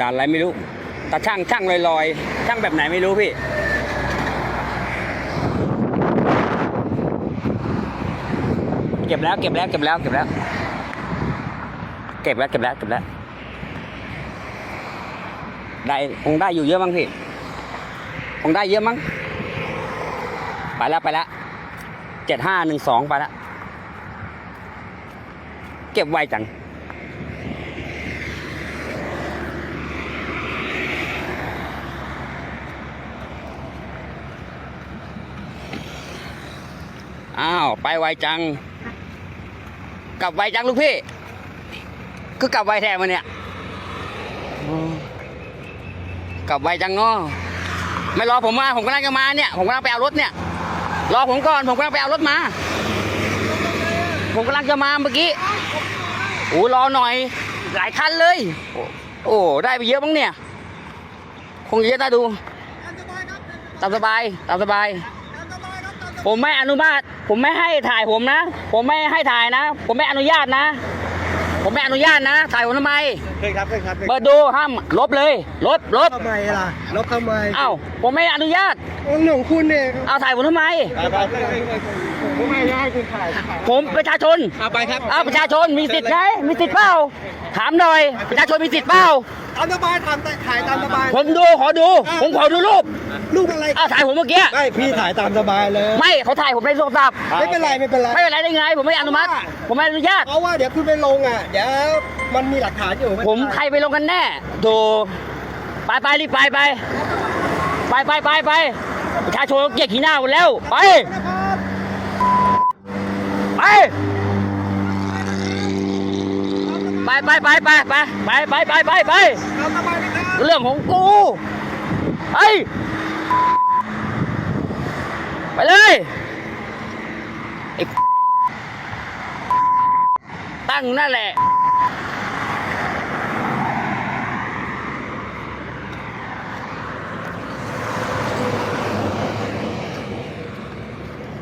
ด่านอะไรไม่รู้ต่ช่างช่างลอยๆช่างแบบไหนไม่รู้พี่เก็บแล้วเก็บแล้วเก็บแล้วเก็บแล้ว เก็บแล้วเก็บแล้วเก็บแล้วได้คงได้อยู่เยอะมั้งพี่คงได้เยอะมั้งไปแล้วไปแล้วเจ็ดห้าหนึ่งสองไปแล้วเก็บไวจัง อ้าว ไปไวจัง กลับไวจังลูกพี่ คือกลับไวแท้มาเนี่ยกลับไวจังเนาะไม่รอผมมา ผมกำลังจะมาเนี่ย ผมกำลังไปเอารถเนี่ย รอผมก่อน ผมกำลังไปเอารถมา ผมกำลังจะมาเมื่อกี้โอ้รอหน่อย หลายคันเลย โอ้ ได้ไปเยอะมั้งเนี่ย คงเยอะน่าดู ตามสบาย ตามสบาย ผมไม่อนุญาต ผมไม่ให้ถ่ายผมนะ ผมไม่ให้ถ่ายนะ ผมไม่อนุญาตนะ ผมไม่อนุญาตนะ ถ่ายผมทำไม เคยครับเคยครับเปิดดูห้ามลบเลย ลบลบทำไมล่ะลบทำไมเอ้าผมไม่อนุญาตองค์หลวงคุณเนี่ยเอาถ่ายผมทำไมผมไม่ให้คุณถ่ายผมประชาชนไปครับอ้าวประชาชนมีสิทธิ์ไหมมีสิทธิ์เปล่า ถามหน่อย ประชาชนมีสิทธิ์เปล่าตามสบายทำถ่ายตามสบายผมดูขอดู ผมขอดูรูป ลูกอะไรอ้าวถ่ายผมเมื่อกี้ ไม่พี่ถ่ายตามสบายเลย ไม่เขาถ่ายผมในโทรศัพท์ไม่เป็นไรไม่เป็นไรไม่เป็นไรได้ไง ผมไม่อนุมัติ ผมไม่อนุญาต เพราะว่าเดี๋ยวคุณไปลงอะ เดี๋ยวมันมีหลักฐานอยู่ผมใครไปลงกันแน่โดไปไปรีบไปไปไปไปไปไปประชาชนเกลียดขี้หน้าหมดแล้ว ไป ไปไปไปไปไปไปไปไปไปไปไปตามสบายนะครับเรื่องของกูไป ไปเลยไอ้ตั้งนั่นแหละ